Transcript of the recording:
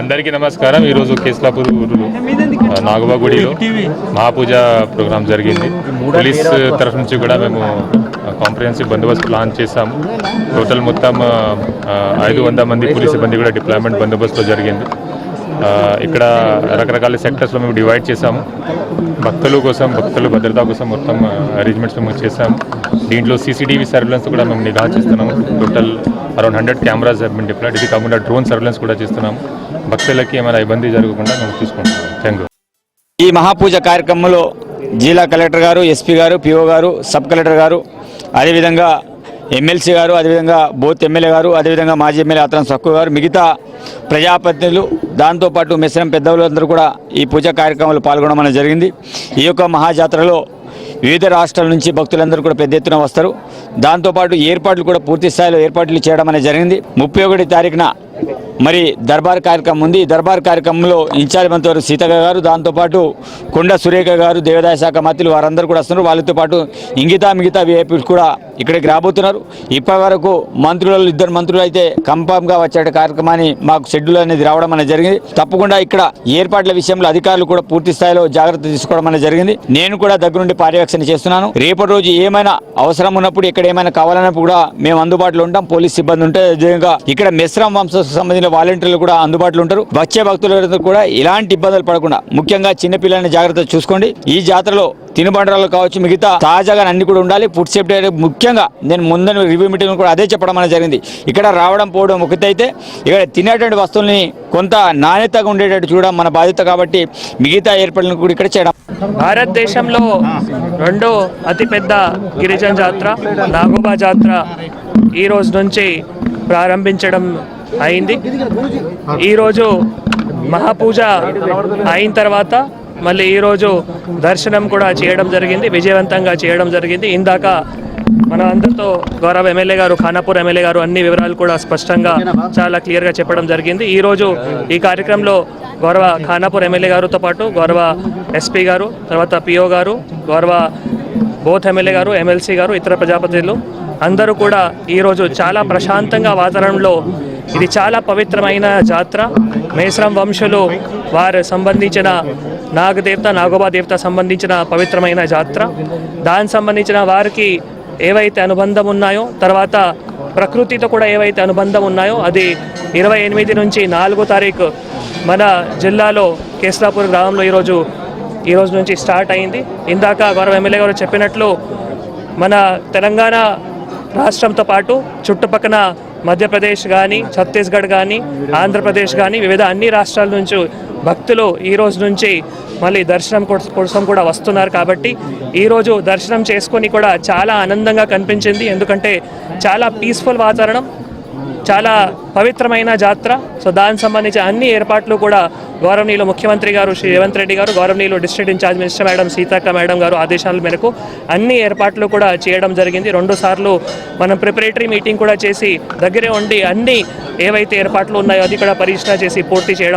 అందరికీ నమస్కారం. ఈరోజు కేసులాపూర్ ఊరులో నాగబా గుడిలో మహాపూజ ప్రోగ్రామ్ జరిగింది. పోలీస్ తరఫు నుంచి కూడా మేము కాంప్రహెన్సివ్ బందోబస్తు ప్లాన్ చేశాము. టోటల్ మొత్తం ఐదు వంద మంది పోలీస్ సిబ్బంది కూడా డిప్లాయ్మెంట్ బందోబస్తు జరిగింది. ఇక్కడ రకరకాల సెక్టర్స్లో మేము డివైడ్ చేశాము. భక్తుల కోసం భక్తుల భద్రత కోసం మొత్తం అరేంజ్మెంట్స్ మేము చేశాము. దీంట్లో సీసీటీవీ సర్వేలెన్స్ కూడా మేము నిఘా చేస్తున్నాము. Total around hundred cameras been deployed ఇది కాకుండా డ్రోన్ సర్వేలెన్స్ కూడా చేస్తున్నాము. భక్తులకి ఏమైనా ఇబ్బంది జరగకుండా మేము చూసుకుంటున్నాం. Thank you. ఈ మహాపూజ కార్యక్రమంలో జిల్లా కలెక్టర్ గారు ఎస్పీ గారు పిఓ గారు సబ్ కలెక్టర్ గారు అదేవిధంగా ఎమ్మెల్సీ గారు అదేవిధంగా బోత్ ఎమ్మెల్యే గారు అదేవిధంగా మాజీ ఎమ్మెల్యే అతను సక్కు గారు మిగతా ప్రజాప్రతినిధులు దాంతోపాటు మిశ్రమ పెద్దవాళ్ళందరూ కూడా ఈ పూజా కార్యక్రమంలో పాల్గొనడం అనేది జరిగింది. ఈ యొక్క మహాజాతరలో వివిధ రాష్ట్రాల నుంచి భక్తులందరూ కూడా పెద్ద ఎత్తున వస్తారు. దాంతోపాటు ఏర్పాట్లు కూడా పూర్తి స్థాయిలో ఏర్పాట్లు చేయడం అనేది జరిగింది. ముప్పై ఒకటి తారీఖున మరి దర్బార్ కార్యక్రమం ఉంది. ఈ దర్బార్ కార్యక్రమంలో ఇన్ఛార్జ్ మంత్రి సీతక్క గారు దాంతోపాటు కొండ సురేఖ గారు దేవాదాయ శాఖ మంత్రులు వారందరూ కూడా వస్తున్నారు. వాళ్ళతో పాటు ఇంగితా మిగతా విఐపీలు కూడా ఇక్కడికి రాబోతున్నారు. ఇప్పటి వరకు మంత్రులలో ఇద్దరు మంత్రులు అయితే కంఫామ్గా వచ్చే కార్యక్రమాన్ని మాకు షెడ్యూల్ అనేది రావడం అనేది జరిగింది. తప్పకుండా ఇక్కడ ఏర్పాట్ల విషయంలో అధికారులు కూడా పూర్తి స్థాయిలో జాగ్రత్త తీసుకోవడం అనేది జరిగింది. నేను కూడా దగ్గరుండి పర్యవేక్షణ చేస్తున్నాను. రేపటి రోజు ఏమైనా అవసరం ఉన్నప్పుడు ఇక్కడ ఏమైనా కావాలన్నప్పుడు కూడా మేము అందుబాటులో ఉంటాం. పోలీస్ సిబ్బంది ఉంటే ఇక్కడ మిశ్రమ వంశకు సంబంధించిన వాలంటీర్లు కూడా అందుబాటులో ఉంటారు. వచ్చే భక్తుల కూడా ఎలాంటి ఇబ్బందులు పడకుండా ముఖ్యంగా చిన్నపిల్లల్ని జాగ్రత్త చూసుకోండి. ఈ జాతరలో తినుబండరాలు కావచ్చు మిగతా తాజాగా అన్ని కూడా ఉండాలి. ఫుడ్ సేఫ్టీ ముఖ్యంగా నేను ముందని రివ్యూ మీటింగ్ కూడా అదే చెప్పడం అనేది జరిగింది. ఇక్కడ రావడం పోవడం ఒకటైతే ఇక్కడ తినేటువంటి వస్తువుల్ని కొంత నాణ్యతగా ఉండేటట్టు చూడడం మన బాధ్యత కాబట్టి మిగతా ఏర్పాట్లను కూడా ఇక్కడ చేయడం. భారతదేశంలో రెండో అతిపెద్ద గిరిజన జాతర నాగోబా జాతర ఈ రోజు నుంచి ప్రారంభించడం అయింది. ఈరోజు మహాపూజ అయిన తర్వాత మళ్ళీ ఈరోజు దర్శనం కూడా చేయడం జరిగింది విజయవంతంగా చేయడం జరిగింది. ఇందాక మన అందరితో గౌరవ ఎమ్మెల్యే గారు ఖానాపూర్ ఎమ్మెల్యే గారు అన్ని వివరాలు కూడా స్పష్టంగా చాలా క్లియర్గా చెప్పడం జరిగింది. ఈరోజు ఈ కార్యక్రమంలో గౌరవ ఖానాపూర్ ఎమ్మెల్యే గారితో పాటు గౌరవ ఎస్పీ గారు తర్వాత పిఓ గారు గౌరవ బోత్ ఎమ్మెల్యే గారు ఎమ్మెల్సీ గారు ఇతర ప్రజాపతిలు అందరూ కూడా ఈరోజు చాలా ప్రశాంతంగా వాతావరణంలో ఇది చాలా పవిత్రమైన జాతర. మేశ్రం వంశులు వారు సంబంధించిన నాగదేవత నాగోబా దేవత సంబంధించిన పవిత్రమైన జాతర. దానికి సంబంధించిన వారికి ఏవైతే అనుబంధం ఉన్నాయో తర్వాత ప్రకృతితో కూడా ఏవైతే అనుబంధం ఉన్నాయో అది ఇరవై ఎనిమిది నుంచి నాలుగో తారీఖు మన జిల్లాలో కేసరాపూర్ గ్రామంలో ఈరోజు ఈరోజు నుంచి స్టార్ట్ అయింది. ఇందాక గౌరవ ఎమ్మెల్యే గారు చెప్పినట్లు మన తెలంగాణ రాష్ట్రంతో పాటు చుట్టుపక్కన మధ్యప్రదేశ్ కానీ ఛత్తీస్గఢ్ కానీ ఆంధ్రప్రదేశ్ కానీ వివిధ అన్ని రాష్ట్రాల నుంచి భక్తులు ఈ రోజు నుంచి మళ్ళీ దర్శనం కోసం కూడా వస్తున్నారు కాబట్టి ఈరోజు దర్శనం చేసుకొని కూడా చాలా ఆనందంగా కనిపించింది. ఎందుకంటే చాలా పీస్ఫుల్ వాతావరణం చాలా పవిత్రమైన జాతర. సో దానికి సంబంధించి అన్ని ఏర్పాట్లు కూడా గౌరవనీయులు ముఖ్యమంత్రి గారు శ్రీ రేవంత్ రెడ్డి గారు గౌరవనీయులు district in-charge minister madam Seethakka madam garu ఆదేశాల మేరకు అన్ని ఏర్పాట్లు కూడా చేయడం జరిగింది. రెండు సార్లు మనం ప్రిపరేటరీ మీటింగ్ కూడా చేసి దగ్గరే ఉండి అన్ని ఏవైతే ఏర్పాట్లు ఉన్నాయో అది కూడా పరీక్షణ చేసి పూర్తి చేయడం